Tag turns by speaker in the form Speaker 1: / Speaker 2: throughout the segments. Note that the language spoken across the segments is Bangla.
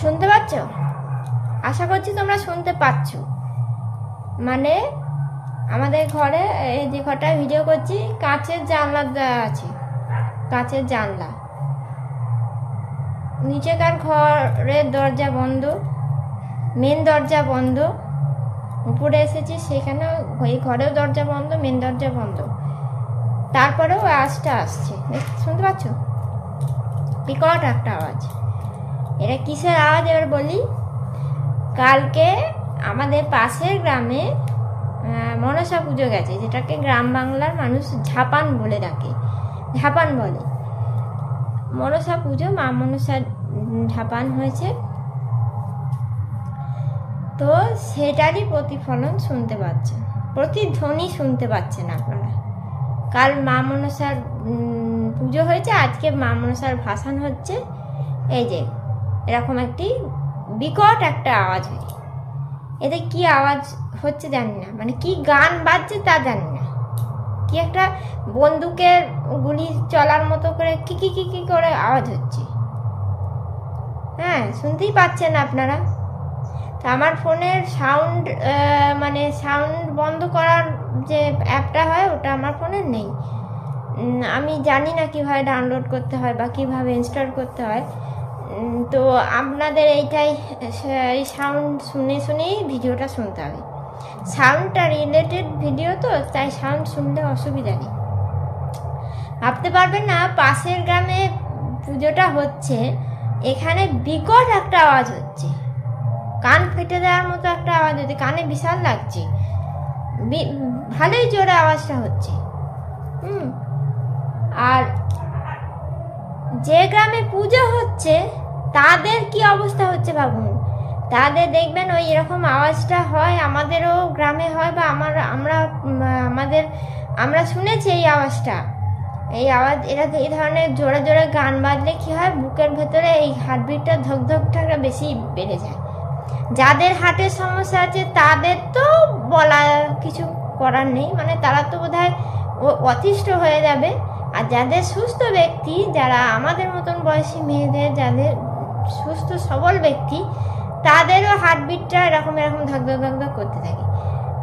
Speaker 1: শুনতে পাচ্ছ? আশা করছি তোমরা শুনতে পাচ্ছ। মানে আমাদের ঘরে, এই যে ঘরটায় ভিডিও করছি, কাঁচের জানলা দেওয়া আছে। কাঁচের জানলা। নিচেকার ঘরের দরজা বন্ধ। মেন দরজা বন্ধ। উপরে এসেছি সেখানেও ওই ঘরেও দরজা বন্ধ মেন দরজা বন্ধ। তারপরেও আওয়াজটা আসছে। শুনতে পাচ্ছ? বিকট একটা আওয়াজ। এটা কিসের আওয়াজ এবার বলি? কালকে আমাদের পাশের গ্রামে মনসা পুজো গেছে, যেটাকে গ্রাম বাংলার মানুষ ঝাপান বলে ডাকে। ঝাপান বলে। মনসা পুজো, মা মনসা ঝাপান হয়েছে। তো সেটারই প্রতিফলন শুনতে পাচ্ছেন প্রতিধ্বনি শুনতে পাচ্ছেন আপনারা। কাল মা মনসার পুজো হয়েছে, আজকে মা মনসার ভাসান হচ্ছে। এই যে এরকম একটি বিকট একটা আওয়াজ হয়। এতে কি আওয়াজ হচ্ছে জানি না। মানে কি গান বাজছে তা জানি না। কি একটা বন্দুকের গুলি চলার মতো করে কি কি কি কি করে আওয়াজ হচ্ছে। হ্যাঁ শুনতেই পাচ্ছেন আপনারা। তা আমার ফোনের সাউন্ড মানে সাউন্ড বন্ধ করার যে অ্যাপটা হয়, ওটা আমার ফোনের নেই। আমি জানি না কীভাবে ডাউনলোড করতে হয় বা কীভাবে ইনস্টল করতে হয়। তো আপনাদের এইটাই এই সাউন্ড শুনে শুনেই ভিডিওটা শুনতে হবে। সাউন্ডটা রিলেটেড ভিডিও তো, তাই সাউন্ড শুনলে অসুবিধা নেই। ভাবতে পারবেন না, পাশের গ্রামে পুজোটা হচ্ছে, এখানে বিকট একটা আওয়াজ হচ্ছে। কান ফেটে দেওয়ার মতো একটা আওয়াজ হচ্ছে, কানে বিশাল লাগছে। ভালোই জোরে আওয়াজটা হচ্ছে। হুম, আর যে গ্রামে পুজো হচ্ছে তাদের কি অবস্থা হচ্ছে ভাবুন? তাদের দেখবেন ওই এরকম আওয়াজটা হয়, আমাদেরও গ্রামে হয় বা আমার, আমরা আমাদের, আমরা শুনেছি এই আওয়াজটা। এই আওয়াজ, এরা এই ধরনের জোরে জোরে গান বাজলে কি হয়? বুকের ভেতরে এই হার্টবিটটা ধক ধকটা বেশি বেড়ে যায়। যাদের হার্টের সমস্যা আছে তাদের তো বলা কিছু করার নেই। মানে তারা তো বোধ হয় অতিষ্ঠ হয়ে যাবে। আর যাদের সুস্থ ব্যক্তি, যারা আমাদের মতন বয়সী মেয়েদের, যাদের সুস্থ, সবল ব্যক্তি, তাদেরও হার্টবিটটা এরকম এরকম ধক ধক ধক ধক করতে থাকে।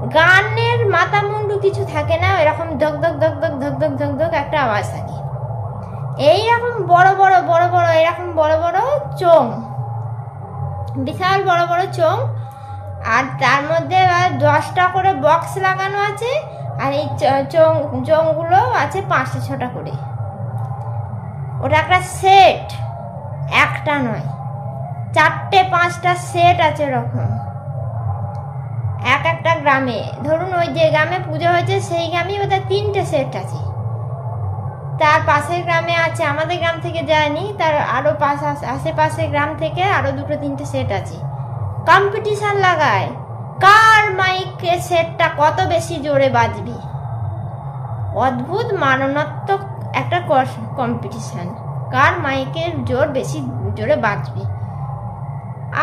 Speaker 1: গানের মাথা মুন্ডু কিছু থাকে না, এরকম ধক ধক ধক ধক ধক ধক ধক ধক একটা আওয়াজ থাকে। এইরকম বড় বড় বড় বড়, এরকম বড় বড় চোং বিশাল বড় বড় চোং আর তার মধ্যে দশটা করে বক্স লাগানো আছে, আর এই চ- চোংগুলো আছে পাঁচটা, ছটা করে। ওটা একটা সেট একটা নয়। চারটে, পাঁচটা সেট আছে এরকম। এক একটা গ্রামে। ধরুন ওই যে গ্রামে পুজো হয়েছে, সেই গ্রামেই ওদের তিনটে সেট আছে। তার পাশের গ্রামে আছে, আমাদের গ্রাম থেকে যায়নি, তার আরও পাশ আশ- আশেপাশের গ্রাম থেকে আরও দুটো, তিনটে সেট আছে। কম্পিটিশান লাগায়। কার মাইকের সেটটা কত বেশি জোরে বাজবে? অদ্ভুত মাননাত্মক একটা কম্পিটিশন কার মাইকের জোর বেশি জোরে বাজবে?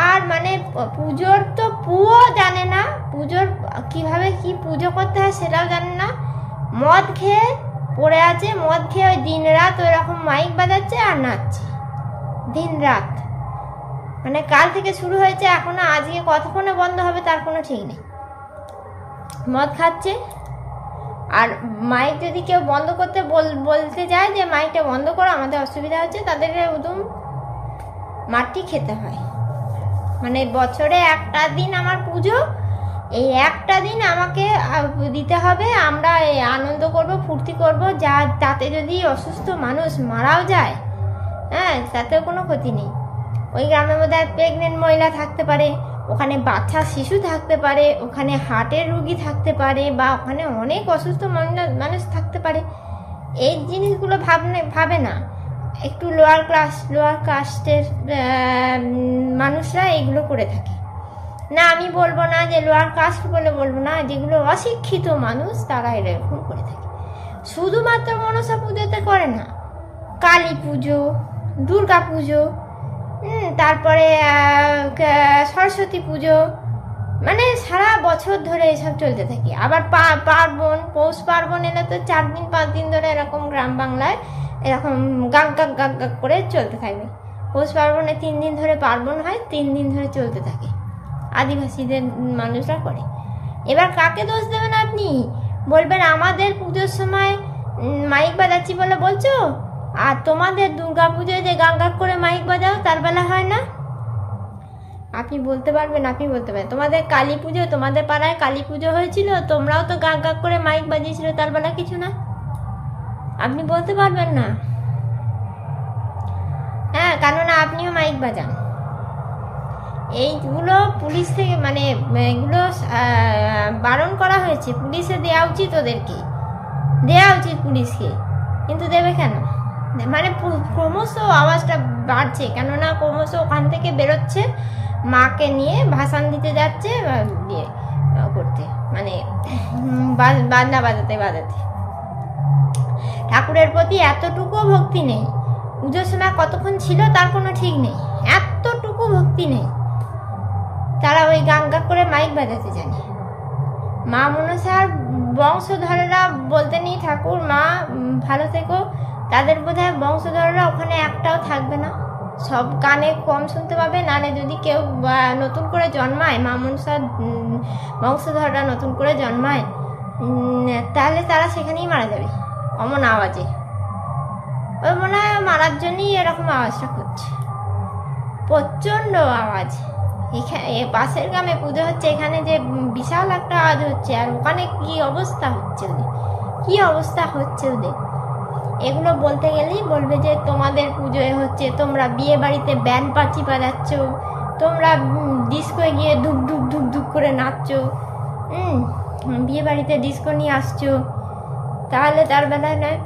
Speaker 1: আর মানে পুজোর তো পুও জানে না, পুজোর কীভাবে কি পুজো করতে হয় সেটাও জানে না। মদ খেয়ে পড়ে আছে, মদ খেয়ে ওই দিন রাত ওই রকম মাইক বাজাচ্ছে আর নাচছে। দিন রাত মানে কাল থেকে শুরু হয়েছে, এখনও আজকে কতক্ষণে বন্ধ হবে তার কোনো ঠিক নেই। মদ খাচ্ছে আর মাইক যদি কেউ বন্ধ করতে বল- বলতে যায় যে মাইকটা বন্ধ করো, আমাদের অসুবিধা হচ্ছে, তাদের একদম মাটি খেতে হয়। মানে বছরে একটা দিন আমার পুজো, এই একটা দিন আমাকে দিতে হবে, আমরা আনন্দ করব, ফুর্তি করব, যা, তাতে যদি অসুস্থ মানুষ মারাও যায় হ্যাঁ তাতেও কোনো ক্ষতি নেই। ওই গ্রামের মধ্যে প্রেগনেন্ট মহিলা থাকতে পারে ওখানে বাচ্চা, শিশু থাকতে পারে, ওখানে হার্টের রুগী থাকতে পারে বা ওখানে অনেক অসুস্থ মানুষ থাকতে পারে। এই জিনিসগুলো ভাবনে, ভাবে না। একটু লোয়ার ক্লাস লোয়ার কাস্টের মানুষরা এগুলো করে থাকে। না, আমি বলব না যে লোয়ার কাস্ট বলে বলব না, যেগুলো অশিক্ষিত মানুষ তারা এরকম করে থাকে। শুধুমাত্র মনসা পুজোতে করে না, কালী পুজো, দুর্গা পুজো তারপরে সরস্বতী পুজো। মানে সারা বছর ধরে এসব চলতে থাকে। আবার পার্বণ, পৌষ পার্বণ এলে তো চার দিন, পাঁচ দিন ধরে এরকম গ্রাম বাংলায় এরকম গাক গাক গাক গাক করে চলতে থাকবে পৌষ পার্বণে তিন দিন ধরে পার্বণ হয়, তিন দিন ধরে চলতে থাকে। আদিবাসীদের মানুষরা করে। এবার কাকে দোষ দেবেন আপনি? বলবেন আমাদের পুজোর সময় মাইক বাজাচ্ছি বলে বলছো? আর তোমাদের দুর্গা পুজোয় যে গান গান করে মাইক বাজাও, তার বেলা হয় না? আপনি বলতে পারবেন, আপনি বলতে পারেন তোমাদের কালী পুজো, তোমাদের পাড়ায় কালী পুজো হয়েছিল, তোমরাও তো গান গান করে মাইক বাজিয়েছিল, তার বেলা কিছু না? আপনি বলতে পারবেন না? হ্যাঁ কেননা আপনিও মাইক বাজান। এইগুলো পুলিশ থেকে মানে এগুলো বারণ করা হয়েছে। পুলিশে দেওয়া উচিত ওদেরকে। দেওয়া উচিত পুলিশকে। কিন্তু দেবে কেন? মানে ক্রমশ আওয়াজটা বাড়ছে, কেননা ক্রমশ ওখান থেকে বেরোচ্ছে, মাকে নিয়ে ভাসান দিতে যাচ্ছে ইয়ে করতে মানে বাজনা বাজাতে বাজাতে। ঠাকুরের প্রতি এতটুকুও ভক্তি নেই। পুজোর সময় কতক্ষণ ছিল তার কোনো ঠিক নেই। এতটুকু ভক্তি নেই। তারা ওই গান গা করে মাইক বাজাতে জানে। মা মনসার বংশধরেরা বলতে নেই ঠাকুর, মা ভালো থেকো তাদের বোধহয় বংশধররা ওখানে একটাও থাকবে না। সব কানে কম শুনতে পাবে, নালে যদি কেউ নতুন করে জন্মায় মা মনসার বংশধররা নতুন করে জন্মায় তাহলে তারা সেখানেই মারা যাবে, অমন আওয়াজে। ওই মনে হয় মারার জন্যই এরকম আওয়াজটা করছে। প্রচণ্ড আওয়াজ। এখানে পাশের গ্রামে পুজো হচ্ছে, এখানে যে বিশাল একটা আওয়াজ হচ্ছে, আর ওখানে কি অবস্থা হচ্ছে ওদের? কি অবস্থা হচ্ছে ওদের? এগুলো বলতে গেলেই বলবে যে তোমাদের পুজোয় হচ্ছে তোমরা বিয়ে বাড়িতে ব্যান্ড পার্টি বাজাচ্ছ তোমরা ডিস্কোয় গিয়ে ধুক ধুক ধুক ধুক করে নাচছো বিয়ে বাড়িতে ডিস্কো নিয়ে আসছো তাহলে তার বেলায় নয়।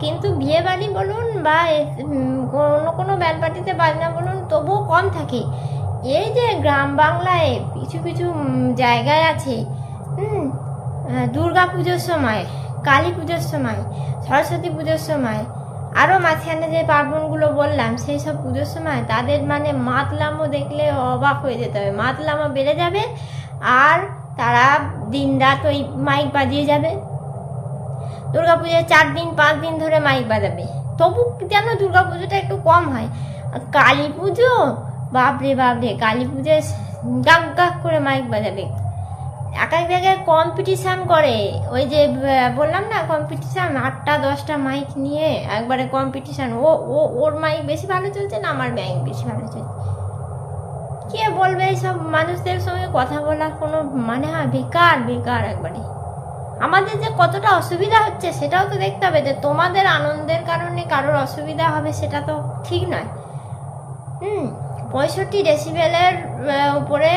Speaker 1: কিন্তু বিয়ে বাড়ি বলুন বা উম, কোনো ব্যান্ড পার্টিতে বাজনা বলুন তবুও কম থাকে। এই যে গ্রাম বাংলায় কিছু কিছু জায়গায় আছে দুর্গা পুজোর সময় কালী পুজোর সময় সরস্বতী পুজোর সময় আরও মাঝখানে যে পার্বণগুলো বললাম, সেই সব পুজোর সময় তাদের মানে মাতলামো দেখলে অবাক হয়ে যেতে হবে। মাতলামো বেড়ে যাবে আর তারা দিন রাত ওই মাইক বাজিয়ে যাবে। দুর্গাপুজোয় চার দিন, পাঁচ দিন ধরে মাইক বাজাবে। তবু যেন দুর্গাপুজোটা একটু কম হয়। কালী পুজো বাপরে বাপরে কালী পুজোয় গাক গাক করে মাইক বাজাবে। এক এক জায়গায় কম্পিটিশান করে। ওই যে বললাম না কম্পিটিশান আটটা, দশটা মাইক নিয়ে একবারে কম্পিটিশান ও ও, ওর মাইক বেশি ভালো চলছে না, আমার মাইক বেশি ভালো চলছে? কে বলবে এইসব? মানুষদের সঙ্গে কথা বলার কোনো মানে হয়? বেকার বেকার একবারে। আমাদের যে কতটা অসুবিধা হচ্ছে, সেটাও তো দেখতে হবে যে তোমাদের আনন্দের কারণে কারোর অসুবিধা হবে, সেটা তো ঠিক নয়। হুম। পঁয়ষট্টি ডেসিবেলের উপরে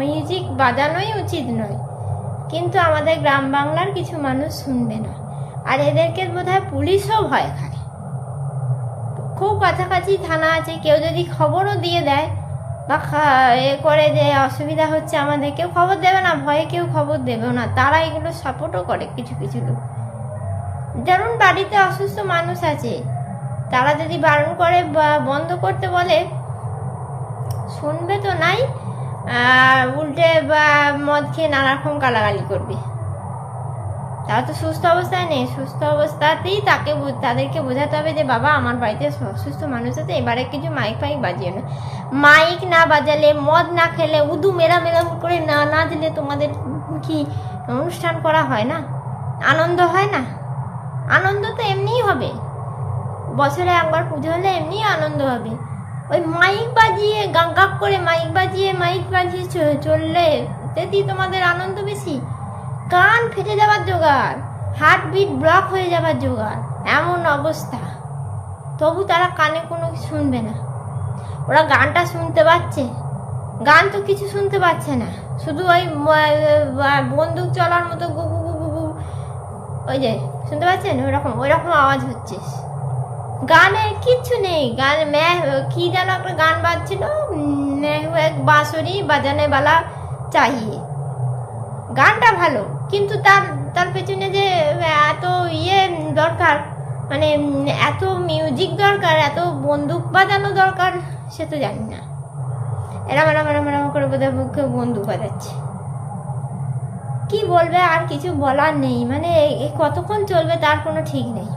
Speaker 1: মিউজিক বাজানোই উচিত নয়। কিন্তু আমাদের গ্রাম বাংলার কিছু মানুষ শুনবে না। আর এদেরকে বোধহয় পুলিশও ভয় খায়। খুব কাছাকাছি থানা আছে, কেউ যদি খবরও দিয়ে দেয়, বা এ করে যে অসুবিধা হচ্ছে আমাদের কেউ খবর দেবে না, ভয়ে কেউ খবর দেবে না। তারা এগুলো সাপোর্টও করে কিছু কিছু লোক। ধরুন বাড়িতে অসুস্থ মানুষ আছে, তারা যদি বারণ করে বা বন্ধ করতে বলে শুনবে তো নাই উল্টে বা মদ খেয়ে নানা রকম গালাগালি করবে। তারা তো সুস্থ অবস্থায় নেই, সুস্থ অবস্থাতেই তাকে তাদেরকে বোঝাতে হবে যে, বাবা, আমার বাড়িতে অসুস্থ মানুষ আছে, এবারে কিছু মাইক ফাইক বাজিয়ে না। মাইক না বাজালে, মদ না খেলে, উদু মেরা করে না না দিলে তোমাদের কি অনুষ্ঠান করা হয় না? আনন্দ হয় না? আনন্দ তো এমনিই হবে। বছরে একবার পুজো হলে এমনিই আনন্দ হবে। ওই মাইক বাজিয়ে গাক করে মাইক বাজিয়ে মাইক বাজিয়ে চললে তেতি তোমাদের আনন্দ বেশি। কান ফেটে যাবার জোগাড় হার্টবিট ব্লক হয়ে যাবার জোগাড়, এমন অবস্থা। তবু তারা কানে কোনো শুনবে না। ওরা গানটা শুনতে পাচ্ছে। গান তো কিছু শুনতে পাচ্ছে না। শুধু ওই বন্দুক চলার মতো গু গু গু গু, ওই যে, শুনতে পাচ্ছেন? ওইরকম ওইরকম আওয়াজ হচ্ছে। গানের কিচ্ছু নেই। গান ম্যাহ কি যেন একটা গান বাজছিল মেহু এক বাঁশরি বাজানে বালা চাহিয়ে। গানটা ভালো, কিন্তু তার তার পেছনে যে, এত ইয়ে দরকার মানে এত মিউজিক দরকার, এত বন্দুক বাজানো দরকার, সে তো জানি না। এরা মারা এরম এরম করে বোধহয় মুখে বন্দুক বাজাচ্ছে। কি বলবে আর কিছু বলার নেই মানে কতক্ষণ চলবে তার কোনো ঠিক নেই।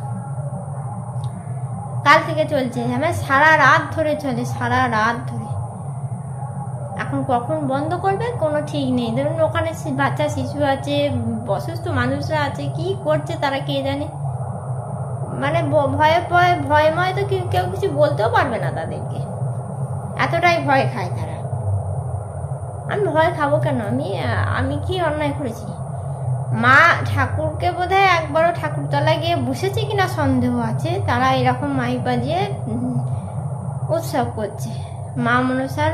Speaker 1: কাল থেকে চলছে আমার সারা রাত ধরে চলে, সারা রাত ধরে। এখন কখন বন্ধ করবে কোনো ঠিক নেই। ধরুন ওখানে বাচ্চা, শিশু আছে, অসুস্থ মানুষরা আছে, কি করছে তারা কে জানে? মানে ব- ভয়ে ভয়ে ভয়ময় তো কেউ কিছু বলতেও পারবে না তাদেরকে। এতটাই ভয় খায় তারা। আমি ভয় খাব কেন? আমি আমি কি অন্যায় করেছি? মা ঠাকুরকে বোধহয় একবারও ঠাকুরতলায় গিয়ে বসেছে কিনা সন্দেহ আছে, তারা এরকম মাইক বাজিয়ে উৎসব করছে। মা মনসার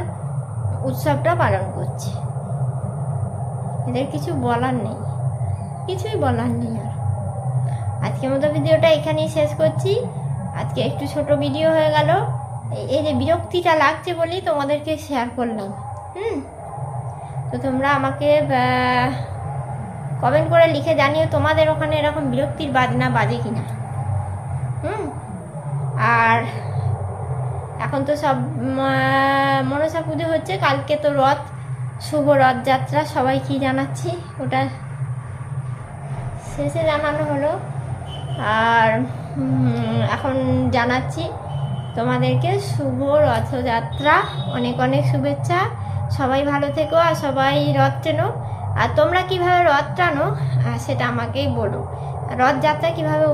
Speaker 1: উৎসবটা পালন করছে। এদের কিছু বলার নেই। কিছুই বলার নেই আর। আজকের মতো ভিডিওটা এখানেই শেষ করছি। আজকে একটু ছোট ভিডিও হয়ে গেল। এই যে বিরক্তিটা লাগছে বলেই তোমাদেরকে শেয়ার করলাম। হুম? তো তোমরা আমাকে কমেন্ট করে লিখে জানিও তোমাদের ওখানে এরকম বিরক্তির বাজনা বাজে কিনা। হুম? আর এখন তো সব মনসা পুজো হচ্ছে, কালকে তো রথ, শুভ রথযাত্রা, সবাই কি জানাচ্ছি? ওটা শেষে জানানো হলো। আর এখন জানাচ্ছি তোমাদেরকে শুভ রথযাত্রা, অনেক অনেক শুভেচ্ছা। সবাই ভালো থেকো আর সবাই রথ টেনো আর তোমরা কীভাবে রথ টানো সেটা আমাকেই বলো। রথযাত্রা কীভাবে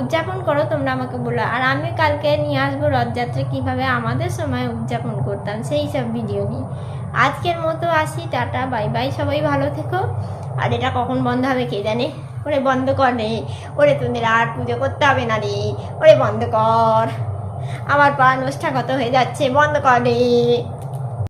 Speaker 1: উদযাপন করো, তোমরা আমাকে বলো। আর আমি কালকে নিয়ে আসব রথযাত্রা কীভাবে আমাদের সময় উদযাপন করতাম, সেই সব ভিডিও নিয়ে। আজকের মতো আসি, টাটা, বাই বাই, সবাই ভালো থেকো। আর এটা কখন বন্ধ হবে কে জানে? ওরে বন্ধ কর রে। ওরে তোদের আর পুজো করতে হবে না রে। ওরে বন্ধ কর। আমার পা নষ্ঠাগত হয়ে যাচ্ছে, বন্ধ কর রে।